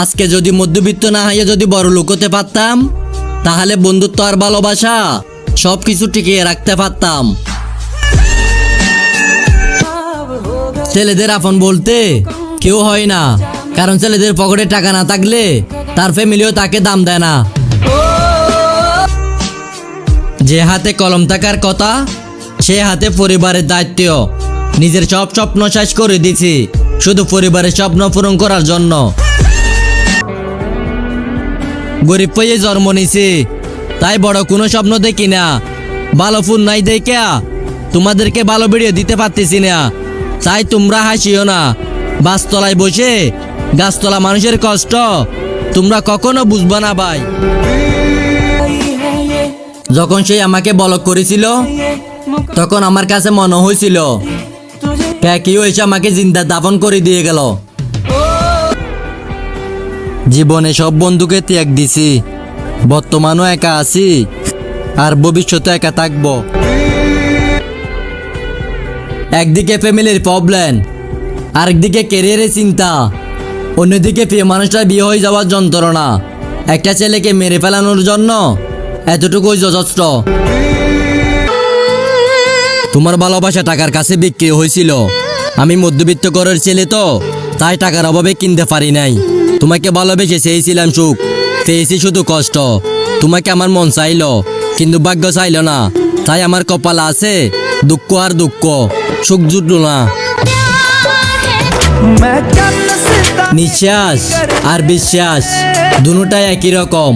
আজকে যদি মধ্যবিত্ত না হয়ে যদি বড় লোক হতে পারতাম, তাহলে বন্ধুত্ব আর ভালোবাসা সব কিছু টিকিয়ে রাখতে পারতাম। ছেলেদের আপন বলতে কেউ হয় না, কারণ ছেলেদের পকেটে টাকা না থাকলে তার ফ্যামিলিও তাকে দাম দেয় না। যে হাতে কলম থাকার কথা, সে হাতে পরিবারের দায়িত্ব। নিজের সব স্বপ্ন শেষ করে দিছি, শুধু পরিবারের স্বপ্ন পূরণ করার জন্য। গরিব পেয়ে জন্ম নিছি। তাই বড় কোনো স্বপ্ন দেখি না। ভালো ফুল নাই দেখে তোমাদেরকে ভালো ভিডিও দিতে পারতেছি না। তাই তোমরা হাসিও না। বাসতলায় বসে গাছতলা মানুষের কষ্ট তোমরা কখনো বুঝবা না ভাই। যখন সে আমাকে বলক করেছিল, তখন আমার কাছে মনে হয়েছিল কেউ এসে আমাকে জিন্দা দাফন করে দিয়ে গেল। জীবনে সব বন্ধুকে ত্যাগ দিছি। বর্তমানও একা আছি আর ভবিষ্যতে একা থাকব। একদিকে ফ্যামিলির প্রবলেম আরেকদিকে ক্যারিয়ারের চিন্তা। অন্যদিকে প্রিয় মানুষটা বিয়ে হয়ে যাওয়ার যন্ত্রণা। একটা ছেলেকে মেরে ফেলানোর জন্য এতটুকুই যথেষ্ট। তোমার ভালোবাসা টাকার কাছে বিক্রি হয়েছিল। আমি মধ্যবিত্ত ঘরের ছেলে তো, তাই টাকার অভাবে কিনতে পারি নাই। তোমাকে ভালোবেসে চেয়েছিলাম সুখ। চেয়েছি শুধু কষ্ট। তোমাকে আমার মন চাইল, কিন্তু ভাগ্য চাইল না। তাই আমার কপাল আছে দুঃখ আর দুঃখ। সুখ জুটল না। নিঃশ্বাস আর বিশ্বাস দুটাই একই রকম।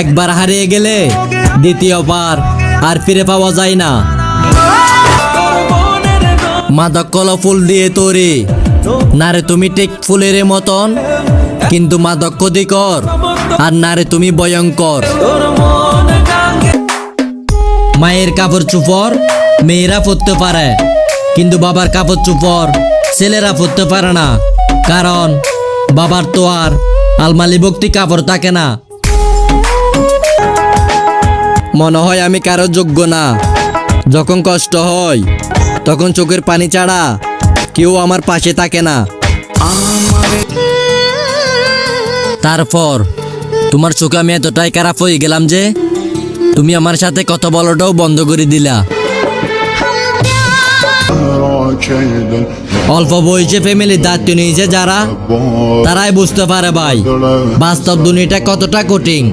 একবার হারিয়ে গেলে দ্বিতীয়বার আর ফিরে পাওয়া যায় না। মাদক কলা ফুল দিয়ে তৈরি। না রে তুমি টেক ফুলের মতন। কিন্তু মাদক ক্ষতিকর। আর নারে তুমি ভয়ঙ্কর। মায়ের কাপড় চুপর মেয়েরা পরতে পারে, কিন্তু বাবার কাপড় চুপর ছেলেরা পরতে পারে না। কারণ বাবার তো আর আলমালি ভক্তি কাপড় থাকে না। মনে হয় আমি কারও যোগ্য না। যখন কষ্ট হয়, তখন চোখের পানি ছাড়া কেউ আমার পাশে থাকে না। তারপর তোমার চোখে আমি এতটাই খারাপ হয়ে গেলাম যে তুমি আমার সাথে কথা বলাটাও বন্ধ করে দিলা। অল্প বয়সে ফ্যামিলির দায়িত্ব নিয়েছে যারা, তারাই বুঝতে পারে ভাই, বাস্তব দুনিয়াটা কতটা কঠিন।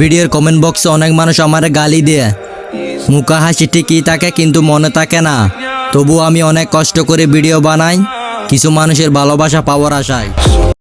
ভিডিওর কমেন্ট বক্সে অনেক মানুষ আমার গালি দেয়। মুখা হাসি ঠিকই থাকে কিন্তু মনে থাকে না। তবু আমি অনেক কষ্ট করে ভিডিও বানাই। কিছু মানুষের ভালোবাসা পাওয়ার আশায়।